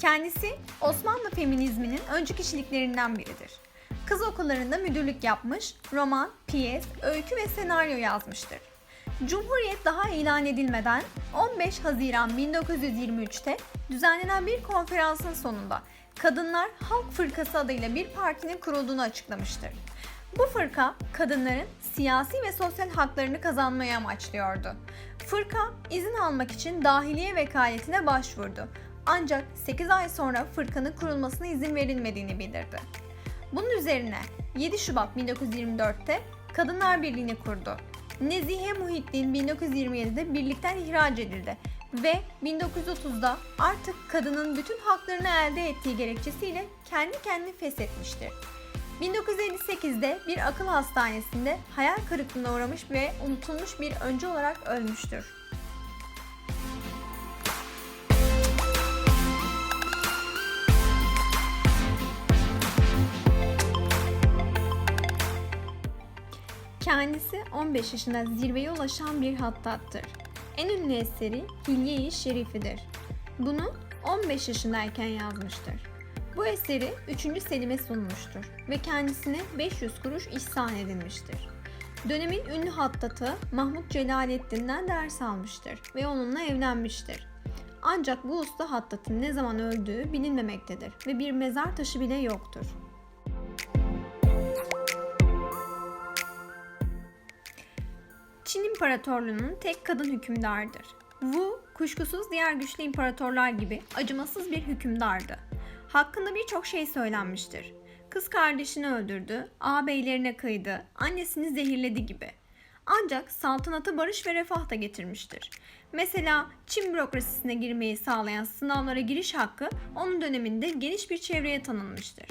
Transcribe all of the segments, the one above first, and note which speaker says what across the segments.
Speaker 1: Kendisi Osmanlı feminizminin öncü kişiliklerinden biridir. Kız okullarında müdürlük yapmış, roman, piyes, öykü ve senaryo yazmıştır. Cumhuriyet daha ilan edilmeden 15 Haziran 1923'te düzenlenen bir konferansın sonunda Kadınlar Halk Fırkası adıyla bir partinin kurulduğunu açıklamıştır. Bu fırka kadınların siyasi ve sosyal haklarını kazanmayı amaçlıyordu. Fırka izin almak için dahiliye vekaletine başvurdu. Ancak 8 ay sonra fırkanın kurulmasına izin verilmediğini bildirdi. Bunun üzerine 7 Şubat 1924'te Kadınlar Birliği'ni kurdu. Nezihe Muhittin 1927'de birlikten ihraç edildi ve 1930'da artık kadının bütün haklarını elde ettiği gerekçesiyle kendi kendini feshetmiştir. 1958'de bir akıl hastanesinde hayal kırıklığına uğramış ve unutulmuş bir öncü olarak ölmüştür. Kendisi 15 yaşında zirveye ulaşan bir hattattır. En ünlü eseri Hilye-i Şerifi'dir. Bunu 15 yaşındayken yazmıştır. Bu eseri 3. Selim'e sunmuştur ve kendisine 500 kuruş ihsan edilmiştir. Dönemin ünlü hattatı Mahmut Celaleddin'den ders almıştır ve onunla evlenmiştir. Ancak bu usta hattatın ne zaman öldüğü bilinmemektedir ve bir mezar taşı bile yoktur. Çin İmparatorluğu'nun tek kadın hükümdardır. Wu, kuşkusuz diğer güçlü imparatorlar gibi acımasız bir hükümdardı. Hakkında birçok şey söylenmiştir. Kız kardeşini öldürdü, ağabeylerine kıydı, annesini zehirledi gibi. Ancak saltanata barış ve refah da getirmiştir. Mesela Çin bürokrasisine girmeyi sağlayan sınavlara giriş hakkı onun döneminde geniş bir çevreye tanınmıştır.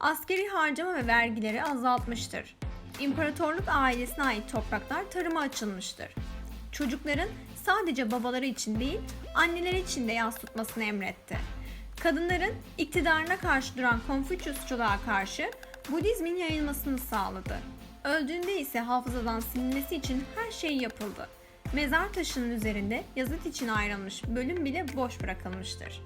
Speaker 1: Askeri harcama ve vergileri azaltmıştır. İmparatorluk ailesine ait topraklar tarıma açılmıştır. Çocukların sadece babaları için değil, anneleri için de yas tutmasını emretti. Kadınların iktidarına karşı duran Konfüçyusçuluğa karşı Budizmin yayılmasını sağladı. Öldüğünde ise hafızadan silinmesi için her şey yapıldı. Mezar taşının üzerinde yazıt için ayrılmış bölüm bile boş bırakılmıştır.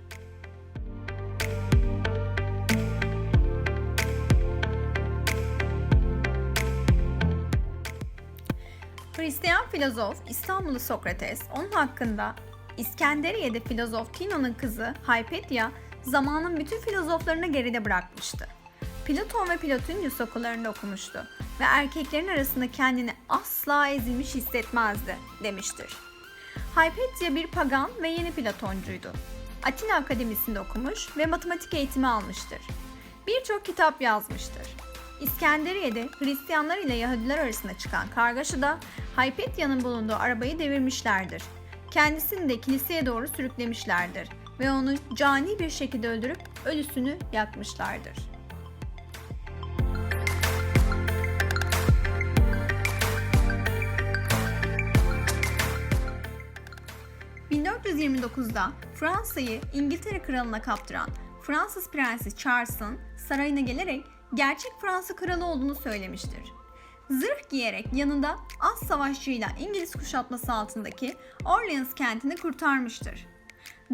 Speaker 1: Hristiyan filozof İstanbullu Sokrates onun hakkında İskenderiye'de filozof Kino'nun kızı Hypatia zamanın bütün filozoflarını geride bırakmıştı. Platon ve Plotinius okullarında okumuştu ve erkeklerin arasında kendini asla ezilmiş hissetmezdi demiştir. Hypatia bir pagan ve yeni Platoncuydu. Atina Akademisi'nde okumuş ve matematik eğitimi almıştır. Birçok kitap yazmıştır. İskenderiye'de Hristiyanlar ile Yahudiler arasında çıkan kargaşada Hypatia'nın bulunduğu arabayı devirmişlerdir. Kendisini de kiliseye doğru sürüklemişlerdir ve onu cani bir şekilde öldürüp ölüsünü yakmışlardır. ...1429'da Fransa'yı İngiltere kralına kaptıran Fransız Prensi Charles'ın sarayına gelerek gerçek Fransa kralı olduğunu söylemiştir. Zırh giyerek yanında az savaşçıyla İngiliz kuşatması altındaki Orleans kentini kurtarmıştır.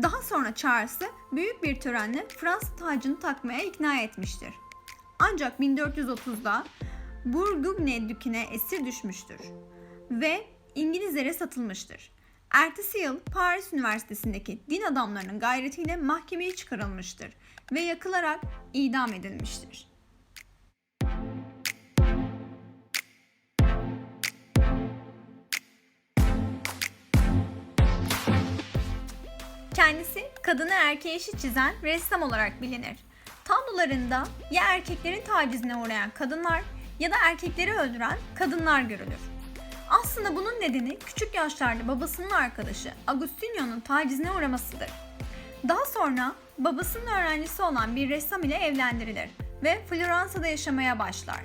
Speaker 1: Daha sonra Charles'ı büyük bir törenle Fransız tacını takmaya ikna etmiştir. Ancak 1430'da Bourgogne düküne esir düşmüştür ve İngilizlere satılmıştır. Ertesi yıl Paris Üniversitesi'ndeki din adamlarının gayretiyle mahkemeye çıkarılmıştır ve yakılarak idam edilmiştir. Kendisi kadını erkeğe eşit çizen ressam olarak bilinir. Tablolarında ya erkeklerin tacizine uğrayan kadınlar ya da erkekleri öldüren kadınlar görülür. Aslında bunun nedeni küçük yaşlarda babasının arkadaşı Agustinio'nun tacizine uğramasıdır. Daha sonra babasının öğrencisi olan bir ressam ile evlendirilir ve Floransa'da yaşamaya başlar.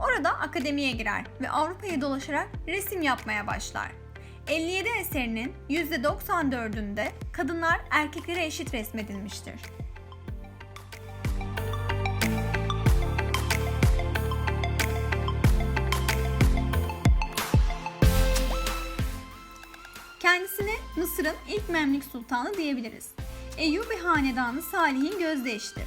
Speaker 1: Orada akademiye girer ve Avrupa'yı dolaşarak resim yapmaya başlar. 57 eserinin %94'ünde kadınlar erkeklere eşit resmedilmiştir. Kendisine Mısır'ın ilk Memlük Sultanı diyebiliriz. Eyyubi Hanedanı Salih'in gözdeştir.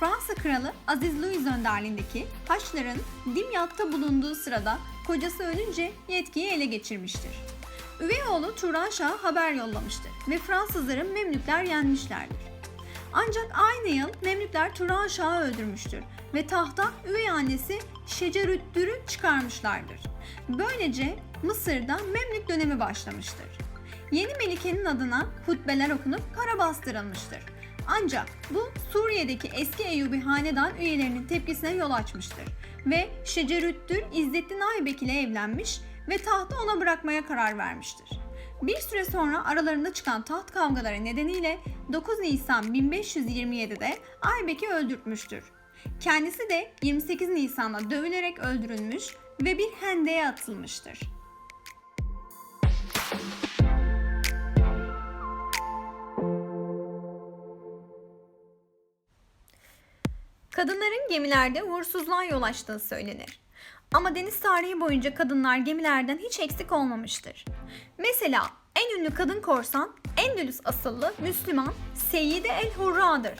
Speaker 1: Fransa Kralı Aziz Louis önderliğindeki Haçlıların Dimyat'ta bulunduğu sırada kocası ölünce yetkiyi ele geçirmiştir. Üvey oğlu Turan Şah'a haber yollamıştır ve Fransızları Memlükler yenmişlerdir. Ancak aynı yıl Memlükler Turan Şah'ı öldürmüştür ve tahta üvey annesi Şecerüddür'ü çıkarmışlardır. Böylece Mısır'da Memlük dönemi başlamıştır. Yeni Melike'nin adına hutbeler okunup kara bastırılmıştır. Ancak bu Suriye'deki eski Eyyubi Hanedan üyelerinin tepkisine yol açmıştır ve Şecerüddür İzzettin Aybek ile evlenmiş ve tahtı ona bırakmaya karar vermiştir. Bir süre sonra aralarında çıkan taht kavgaları nedeniyle 9 Nisan 1527'de Aybek'i öldürtmüştür. Kendisi de 28 Nisan'da dövülerek öldürülmüş ve bir hendeye atılmıştır. Kadınların gemilerde uğursuzluğa yol açtığı söylenir. Ama deniz tarihi boyunca kadınlar gemilerden hiç eksik olmamıştır. Mesela en ünlü kadın korsan Endülüs asıllı Müslüman Seyyide el Hurra'dır.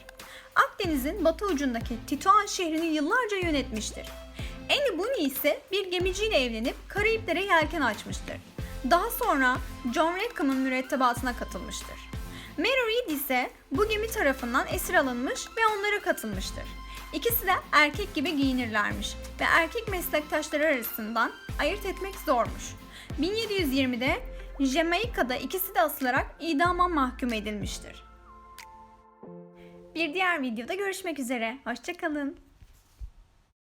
Speaker 1: Akdeniz'in batı ucundaki Tituan şehrini yıllarca yönetmiştir. Eni Buni ise bir gemiciyle evlenip Karayiplere yelken açmıştır. Daha sonra John Rackham'ın mürettebatına katılmıştır. Mary Read ise bu gemi tarafından esir alınmış ve onlara katılmıştır. İkisi de erkek gibi giyinirlermiş ve erkek meslektaşları arasından ayırt etmek zormuş. 1720'de Jamaika'da ikisi de asılarak idama mahkum edilmiştir. Bir diğer videoda görüşmek üzere. Hoşçakalın.